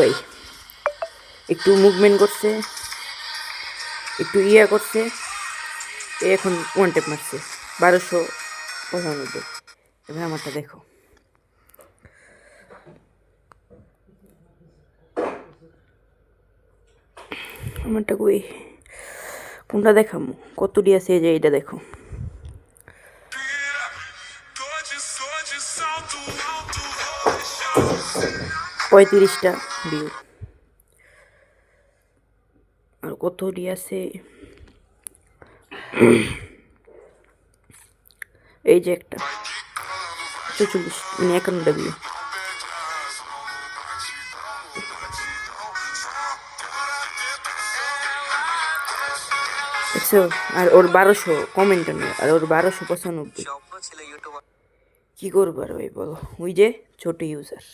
ভাই। একটু মুভমেন্ট করছে, একটু ইয়া করছে, এ এখন ওয়ান টেপ মারছে, বারোশো পঁচানব্বই। এবার আমারটা দেখো। আমারটা কই? কোনটা দেখামু? কত ডি আছে যে এইটা দেখো। পঁয়ত্রিশটা ভিউ আর কত আছে? এই যে একটা। চৌচল্লিশ মানে একান্নটা ভিউ আর ওর বারোশো কমেন্ট নেই, আর ওর বারোশো পঁচানব্বই। কি করব আর ভাই বলো? ওই যে ছোট ইউজার